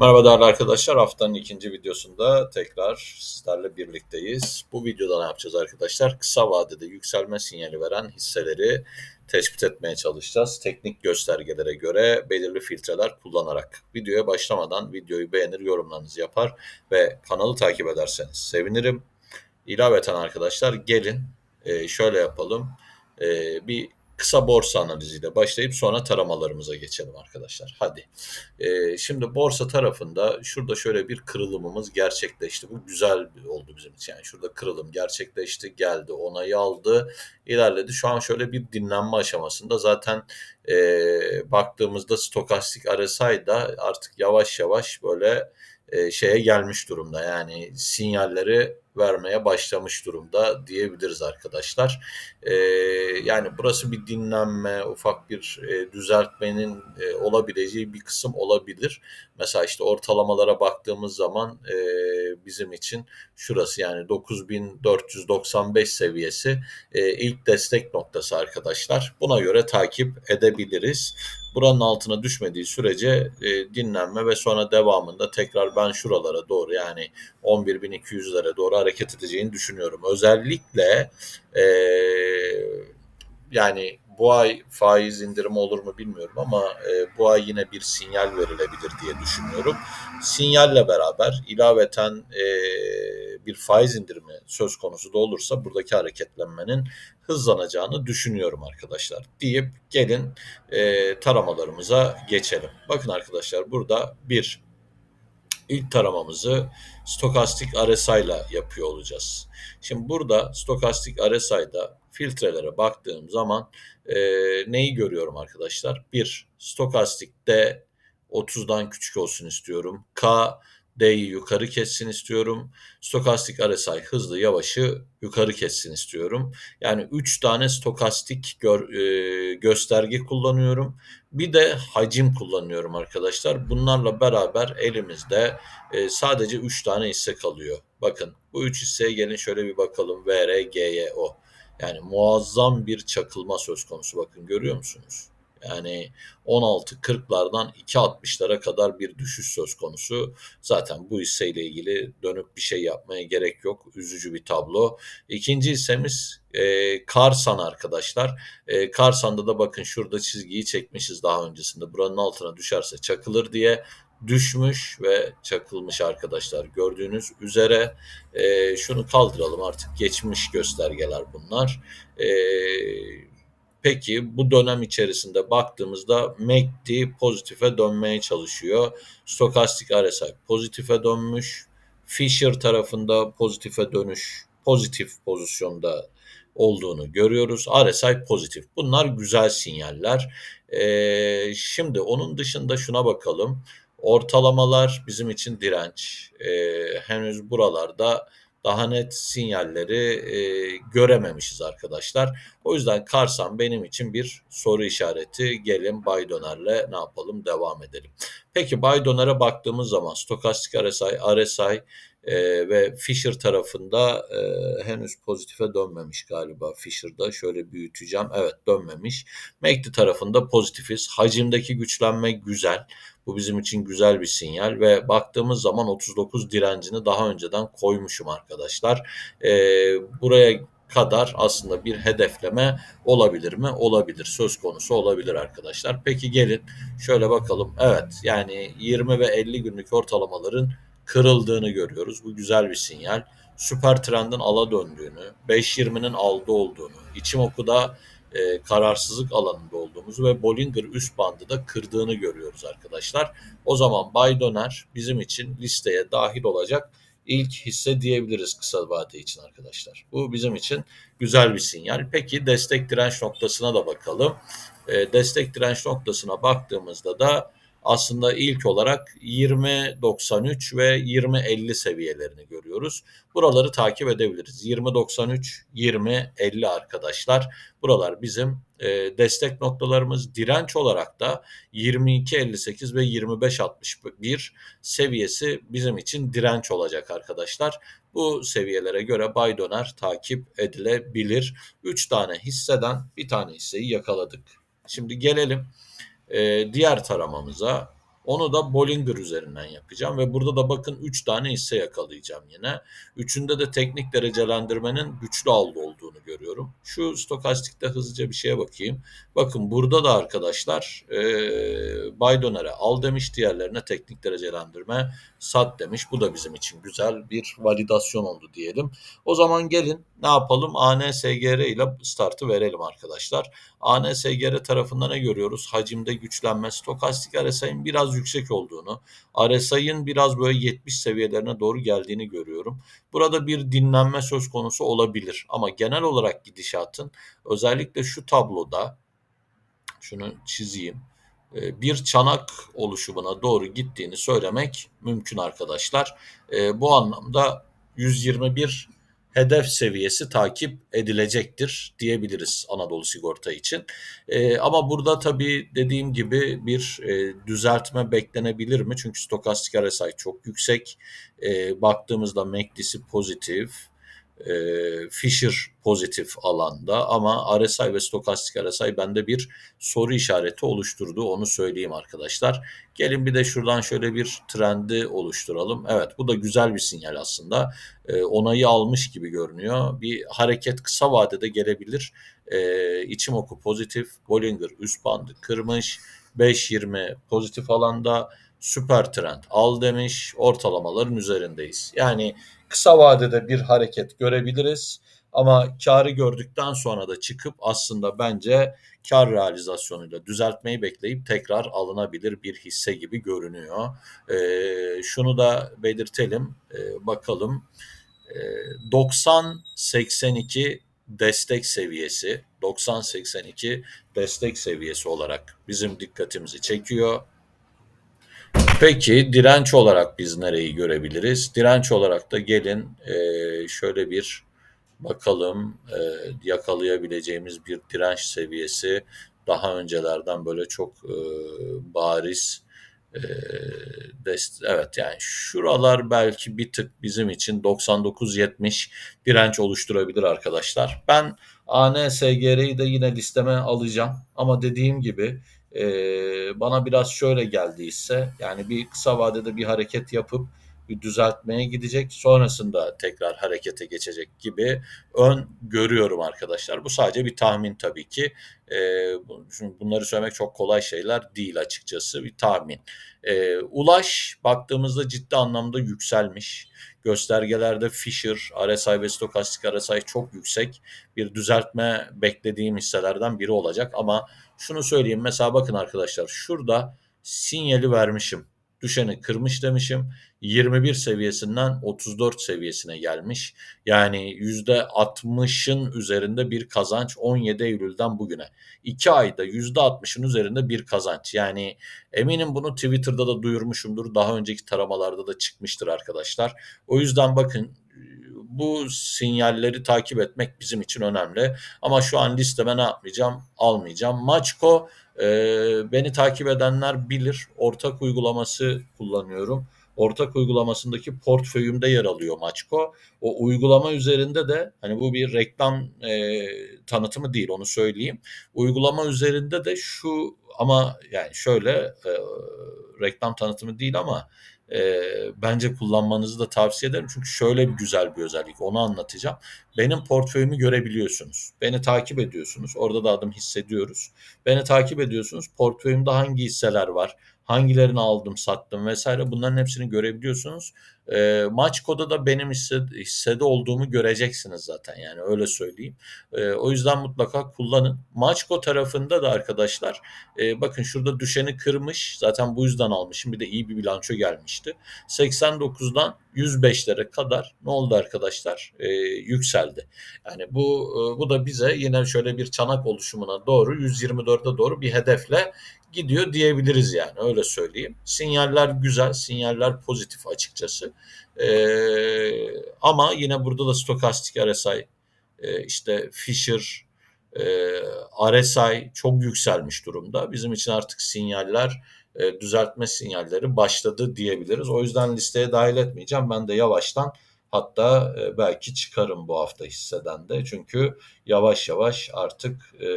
Merhaba değerli arkadaşlar. Haftanın ikinci videosunda tekrar sizlerle birlikteyiz. Bu videoda ne yapacağız arkadaşlar? Kısa vadede yükselme sinyali veren hisseleri tespit etmeye çalışacağız. Teknik göstergelere göre belirli filtreler kullanarak. Videoya başlamadan videoyu beğenir, yorumlarınızı yapar ve kanalı takip ederseniz sevinirim. İlaveten arkadaşlar gelin e, şöyle yapalım. E, bir kısa borsa analiziyle başlayıp sonra taramalarımıza geçelim arkadaşlar. Hadi. Ee, şimdi borsa tarafında şurada şöyle bir kırılımımız gerçekleşti. Bu güzel oldu bizim için. Yani şurada kırılım gerçekleşti, geldi, onayı aldı, ilerledi. Şu an şöyle bir dinlenme aşamasında. Zaten e, baktığımızda stokastik RSI da artık yavaş yavaş böyle e, şeye gelmiş durumda. Yani sinyalleri vermeye başlamış durumda diyebiliriz arkadaşlar. E, yani burası bir dinlenme, ufak bir e, düzeltmenin e, olabileceği bir kısım olabilir. Mesela işte ortalamalara baktığımız zaman e, bizim için şurası yani 9495 seviyesi e, ilk destek noktası arkadaşlar. Buna göre takip edebiliriz. Buranın altına düşmediği sürece e, dinlenme ve sonra devamında tekrar ben şuralara doğru yani 11.200'lere doğru hareket edeceğini düşünüyorum. Özellikle e, yani bu ay faiz indirimi olur mu bilmiyorum ama e, bu ay yine bir sinyal verilebilir diye düşünüyorum. Sinyalle beraber ilaveten e, bir faiz indirimi söz konusu da olursa buradaki hareketlenmenin hızlanacağını düşünüyorum arkadaşlar. Deyip gelin e, taramalarımıza geçelim. Bakın arkadaşlar burada bir ilk taramamızı stokastik RSI ile yapıyor olacağız. Şimdi burada stokastik RSI'da filtrelere baktığım zaman e, neyi görüyorum arkadaşlar? Bir, stokastikte 30'dan küçük olsun istiyorum. K D'yi yukarı kessin istiyorum. Stokastik RSI hızlı yavaşı yukarı kessin istiyorum. Yani 3 tane stokastik gör, e, gösterge kullanıyorum. Bir de hacim kullanıyorum arkadaşlar. Bunlarla beraber elimizde e, sadece 3 tane hisse kalıyor. Bakın bu 3 hisseye gelin şöyle bir bakalım. VR, GYO. Yani muazzam bir çakılma söz konusu bakın görüyor musunuz? Yani 16.40'lardan 2.60'lara kadar bir düşüş söz konusu. Zaten bu hisseyle ilgili dönüp bir şey yapmaya gerek yok. Üzücü bir tablo. İkinci hissemiz e, Karsan arkadaşlar. E, Karsan'da da bakın şurada çizgiyi çekmişiz daha öncesinde. Buranın altına düşerse çakılır diye düşmüş ve çakılmış arkadaşlar. Gördüğünüz üzere e, şunu kaldıralım artık geçmiş göstergeler bunlar. E, Peki bu dönem içerisinde baktığımızda MACD pozitife dönmeye çalışıyor. Stokastik RSI pozitife dönmüş. Fisher tarafında pozitife dönüş, pozitif pozisyonda olduğunu görüyoruz. RSI pozitif. Bunlar güzel sinyaller. Ee, şimdi onun dışında şuna bakalım. Ortalamalar bizim için direnç. Ee, henüz buralarda daha net sinyalleri e, görememişiz arkadaşlar. O yüzden Karsan benim için bir soru işareti. Gelin Bay Döner'le ne yapalım devam edelim. Peki Bay Döner'e baktığımız zaman stokastik RSI, RSI e, ve Fisher tarafında e, henüz pozitife dönmemiş galiba Fisher'da. Şöyle büyüteceğim. Evet dönmemiş. MACD tarafında pozitifiz. Hacimdeki güçlenme güzel. Bu bizim için güzel bir sinyal ve baktığımız zaman 39 direncini daha önceden koymuşum arkadaşlar. E, buraya kadar aslında bir hedefleme olabilir mi? Olabilir. Söz konusu olabilir arkadaşlar. Peki gelin şöyle bakalım. Evet yani 20 ve 50 günlük ortalamaların kırıldığını görüyoruz. Bu güzel bir sinyal. Süper trendin ala döndüğünü, 5.20'nin aldı olduğunu, içim okuda e, kararsızlık alanında olduğumuzu ve Bollinger üst bandı da kırdığını görüyoruz arkadaşlar. O zaman Bay Döner bizim için listeye dahil olacak ilk hisse diyebiliriz kısa vade için arkadaşlar. Bu bizim için güzel bir sinyal. Peki destek direnç noktasına da bakalım. E, destek direnç noktasına baktığımızda da aslında ilk olarak 20.93 ve 20.50 seviyelerini görüyoruz. Buraları takip edebiliriz. 20.93, 20.50 arkadaşlar. Buralar bizim e, destek noktalarımız. Direnç olarak da 22.58 ve 25.61 seviyesi bizim için direnç olacak arkadaşlar. Bu seviyelere göre Bay Döner takip edilebilir. 3 tane hisseden bir tane hisseyi yakaladık. Şimdi gelelim e, diğer taramamıza Onu da Bollinger üzerinden yapacağım ve burada da bakın 3 tane hisse yakalayacağım yine. Üçünde de teknik derecelendirmenin güçlü aldı olduğunu görüyorum. Şu stokastikte hızlıca bir şeye bakayım. Bakın burada da arkadaşlar e, Bay Döner'e al demiş, diğerlerine teknik derecelendirme sat demiş. Bu da bizim için güzel bir validasyon oldu diyelim. O zaman gelin ne yapalım? ANSGR ile startı verelim arkadaşlar. ANSGR tarafında ne görüyoruz? Hacimde güçlenme, stokastik RSI'nin biraz yüksek olduğunu, RSI'nin biraz böyle 70 seviyelerine doğru geldiğini görüyorum. Burada bir dinlenme söz konusu olabilir ama genel olarak gidişatın özellikle şu tabloda şunu çizeyim bir çanak oluşumuna doğru gittiğini söylemek mümkün arkadaşlar. Bu anlamda 121 hedef seviyesi takip edilecektir diyebiliriz Anadolu Sigorta için. E, ama burada tabii dediğim gibi bir e, düzeltme beklenebilir mi? Çünkü stokastik RSI çok yüksek. E, baktığımızda MACD'si pozitif e, Fisher pozitif alanda ama RSI ve stokastik RSI bende bir soru işareti oluşturdu onu söyleyeyim arkadaşlar. Gelin bir de şuradan şöyle bir trendi oluşturalım. Evet bu da güzel bir sinyal aslında. E, onayı almış gibi görünüyor. Bir hareket kısa vadede gelebilir. E, içim oku pozitif. Bollinger üst bandı kırmış. 5.20 pozitif alanda süper trend al demiş. Ortalamaların üzerindeyiz. Yani kısa vadede bir hareket görebiliriz. Ama karı gördükten sonra da çıkıp aslında bence kar realizasyonuyla düzeltmeyi bekleyip tekrar alınabilir bir hisse gibi görünüyor. E, şunu da belirtelim. E, bakalım. E, 90-82 destek seviyesi 90-82 destek seviyesi olarak bizim dikkatimizi çekiyor. Peki direnç olarak biz nereyi görebiliriz? Direnç olarak da gelin e, şöyle bir bakalım e, yakalayabileceğimiz bir direnç seviyesi daha öncelerden böyle çok e, bariz e, evet yani şuralar belki bir tık bizim için 99-70 direnç oluşturabilir arkadaşlar. Ben ANSGR'yi de yine listeme alacağım ama dediğim gibi e, bana biraz şöyle geldiyse yani bir kısa vadede bir hareket yapıp bir düzeltmeye gidecek. Sonrasında tekrar harekete geçecek gibi ön görüyorum arkadaşlar. Bu sadece bir tahmin tabii ki. E, bunları söylemek çok kolay şeyler değil açıkçası. Bir tahmin. E, Ulaş baktığımızda ciddi anlamda yükselmiş. Göstergelerde Fisher, RSI ve stokastik RSI çok yüksek. Bir düzeltme beklediğim hisselerden biri olacak ama şunu söyleyeyim mesela bakın arkadaşlar şurada sinyali vermişim düşeni kırmış demişim. 21 seviyesinden 34 seviyesine gelmiş. Yani %60'ın üzerinde bir kazanç 17 Eylül'den bugüne. 2 ayda %60'ın üzerinde bir kazanç. Yani eminim bunu Twitter'da da duyurmuşumdur. Daha önceki taramalarda da çıkmıştır arkadaşlar. O yüzden bakın bu sinyalleri takip etmek bizim için önemli. Ama şu an listeme ne yapmayacağım? Almayacağım. Maçko e, beni takip edenler bilir. Ortak uygulaması kullanıyorum. Ortak uygulamasındaki portföyümde yer alıyor Maçko. O uygulama üzerinde de hani bu bir reklam e, tanıtımı değil onu söyleyeyim. Uygulama üzerinde de şu ama yani şöyle e, reklam tanıtımı değil ama e, bence kullanmanızı da tavsiye ederim. Çünkü şöyle bir güzel bir özellik onu anlatacağım. Benim portföyümü görebiliyorsunuz. Beni takip ediyorsunuz. Orada da adım hissediyoruz. Beni takip ediyorsunuz. Portföyümde hangi hisseler var? Hangilerini aldım, sattım vesaire bunların hepsini görebiliyorsunuz. E, maç koda da benim hisse, hissede olduğumu göreceksiniz zaten yani öyle söyleyeyim. E, o yüzden mutlaka kullanın. Maçko tarafında da arkadaşlar e, bakın şurada düşeni kırmış. Zaten bu yüzden almışım. Bir de iyi bir bilanço gelmişti. 89'dan 105'lere kadar ne oldu arkadaşlar? E, yükseldi. Yani bu e, bu da bize yine şöyle bir çanak oluşumuna doğru 124'e doğru bir hedefle gidiyor diyebiliriz yani öyle söyleyeyim. Sinyaller güzel, sinyaller pozitif açıkçası. Ee, ama yine burada da stokastik RSI, e, işte Fisher, e, RSI çok yükselmiş durumda. Bizim için artık sinyaller, e, düzeltme sinyalleri başladı diyebiliriz. O yüzden listeye dahil etmeyeceğim. Ben de yavaştan Hatta e, belki çıkarım bu hafta hisseden de. Çünkü yavaş yavaş artık e,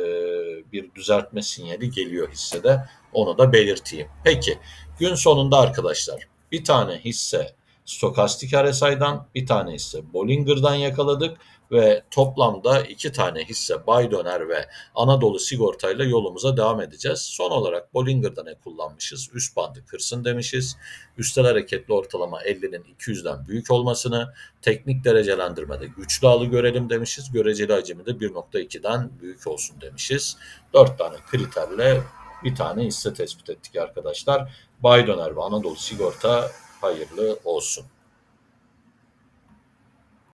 bir düzeltme sinyali geliyor hissede. Onu da belirteyim. Peki Gün sonunda arkadaşlar bir tane hisse stokastik RSI'dan bir tane hisse Bollinger'dan yakaladık ve toplamda iki tane hisse Baydöner ve Anadolu Sigorta'yla yolumuza devam edeceğiz. Son olarak Bollinger'da ne kullanmışız? Üst bandı kırsın demişiz. Üstel hareketli ortalama 50'nin 200'den büyük olmasını, teknik derecelendirmede güçlü alı görelim demişiz. Göreceli hacmi de 1.2'den büyük olsun demişiz. 4 tane kriterle bir tane hisse tespit ettik arkadaşlar. Baydöner ve Anadolu Sigorta hayırlı olsun.